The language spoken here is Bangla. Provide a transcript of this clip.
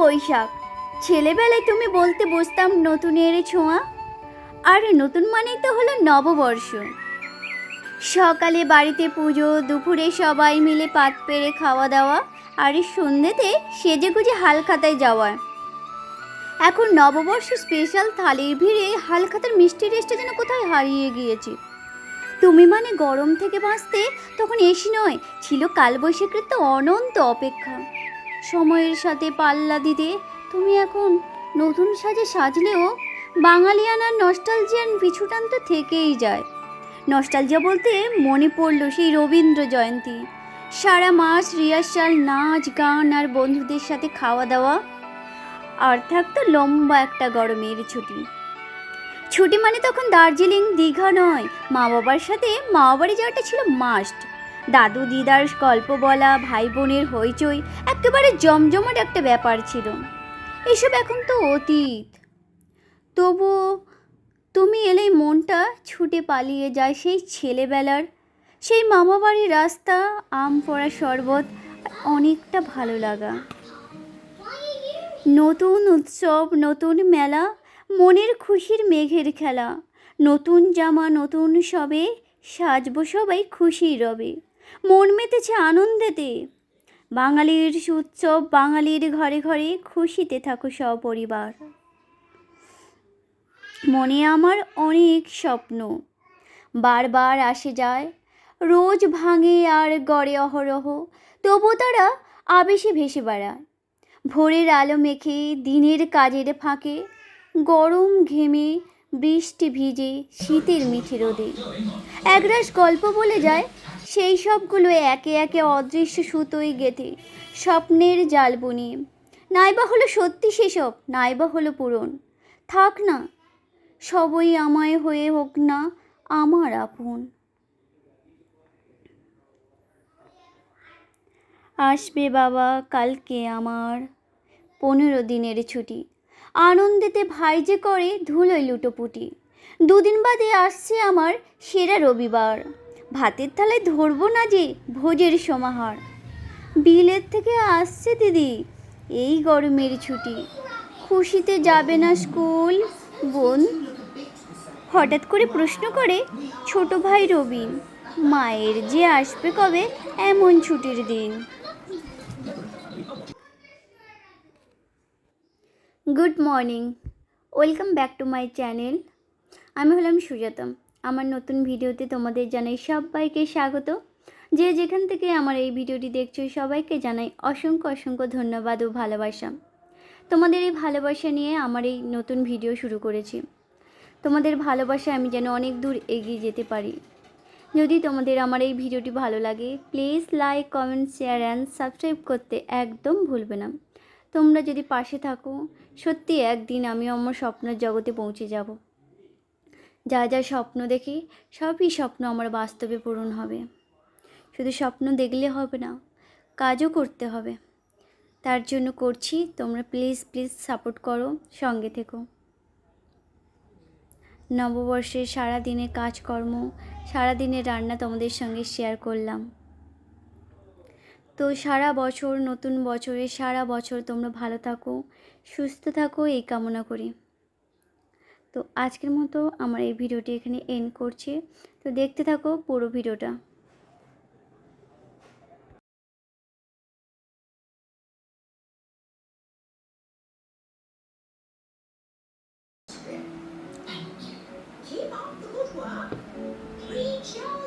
বৈশাখ, ছেলেবেলায় তুমি বলতে বসতাম নতুন নতুনের ছোঁয়া, আর নতুন মানেই তো হলো নববর্ষ। সকালে বাড়িতে পুজো, দুপুরে সবাই মিলে পাত পেরে খাওয়া দাওয়া আর সন্ধ্যেতে সেজে গুজে হালখাতায় যাওয়া। এখন নববর্ষ স্পেশাল থালির ভিড়ে হালখাতার মিষ্টি রেস্টে যেন কোথায় হারিয়ে গিয়েছে। তুমি মানে গরম থেকে বাঁচতে তখন এসি নয়, ছিল কালবৈশাখীর তো অনন্ত অপেক্ষা। সময়ের সাথে পাল্লা দিতে। তুমি এখন নতুন সাজে সাজলেও বাঙালিয়ানার নস্টালজিয়ান পিছুটান তো থেকেই যায়। নস্টালজিয়া বলতে মনে পড়ল সেই রবীন্দ্র জয়ন্তী। সারা মাস রিহার্সাল, নাচ, গান আর বন্ধুদের সাথে খাওয়া দাওয়া। আর থাকতো লম্বা একটা গরমের ছুটি। ছুটি মানে তখন দার্জিলিং, দীঘা নয় মা বাবার সাথে মা বাড়ি যাওয়াটা ছিল মাস্ট দাদু দিদার গল্প বলা, ভাই বোনের হইচই, একেবারে জমজমাট একটা ব্যাপার ছিল। এসব এখন তো অতীত। তবু তুমি এলেই মনটা ছুটে পালিয়ে যায় সেই ছেলেবেলার, সেই মামা বাড়ির রাস্তা, আম পড়া শরবত অনেকটা ভালো লাগা। নতুন উৎসব, নতুন মেলা, মনের খুশির মেঘের খেলা, নতুন জামা, নতুন সবে, সাজবো সবাই খুশি রবে। মন মেতেছে আনন্দেতে। বাঙালির উৎসব বাঙালির ঘরে ঘরে খুশিতে থাকো সপরিবার। মনে আমার অনেক স্বপ্ন। বারবার আসে যায়, রোজ ভাঙে আর গড়ে অহরহ, তবু তারা আবেশে ভেসে বেড়ায়। ভোরের আলো মেখে, দিনের কাজের ফাঁকে, গরম ঘেমে, বৃষ্টি ভিজে, শীতের মিঠে রোদে। একরাশ গল্প বলে যায় সেই সবগুলো একে একে অদৃশ্য সুতোয় গেঁথে স্বপ্নের জাল বুনিয়ে। নাইবা হলো সত্যি সেসব, নাইবা হলো পূরণ। থাক না, সবই আমায় হয়ে হোক না, আমার আপন। আসবে বাবা, কালকে আমার পনেরো দিনের ছুটি। আনন্দেতে ভাই যে করে ধুলোয় লুটোপুটি। দুদিন বাদে আসছে আমার সেরা রবিবার। ভাতের থালায় ধরবো না যে, ভোজের সমাহার। বিলের থেকে আসছে দিদি, এই গরমের ছুটি। খুশিতে যাবে না স্কুল, বোন? হঠাৎ করে প্রশ্ন করে, ছোট ভাই রবিন, মায়ের যে আসবে কবে, এমন ছুটির দিন। Good morning welcome back to my channel আমি হলাম সুজাতম আমার নতুন ভিডিওতে তোমাদের জানাই সবাইকে স্বাগত। যে যেখান থেকে আমার এই ভিডিওটি দেখছ, সবাইকে জানাই অসংখ্য অসংখ্য ধন্যবাদ ও ভালোবাসা। তোমাদের এই ভালোবাসা নিয়ে আমার এই নতুন ভিডিও শুরু করেছি। তোমাদের ভালোবাসা আমি যেন অনেক দূর এগিয়ে যেতে পারি। যদি তোমাদের আমার এই ভিডিওটি ভালো লাগে please like comment share and subscribe করতে একদম ভুলবে না। তোমরা যদি পাশে থাকো, সত্যি একদিন আমি আমার স্বপ্নের জগতে পৌঁছে যাব। যা যা স্বপ্ন দেখি, সবই স্বপ্ন আমার বাস্তবে পূরণ হবে। শুধু স্বপ্ন দেখলে হবে না, কাজও করতে হবে। তার জন্য করছি, তোমরা প্লিজ প্লিজ সাপোর্ট করো, সঙ্গে থেকো। নববর্ষের সারা দিনের কাজকর্ম সারা দিনের রান্না তোমাদের সঙ্গে শেয়ার করলাম। তো সারা বছর, নতুন বছরে সারা বছর তোমরা ভালো থাকো, সুস্থ থাকো, এই কামনা করি। তো আজকের মতো আমার এই ভিডিওটি এখানে এন্ড করছি। তো দেখতে থাকো পুরো ভিডিওটা। Keep the good work.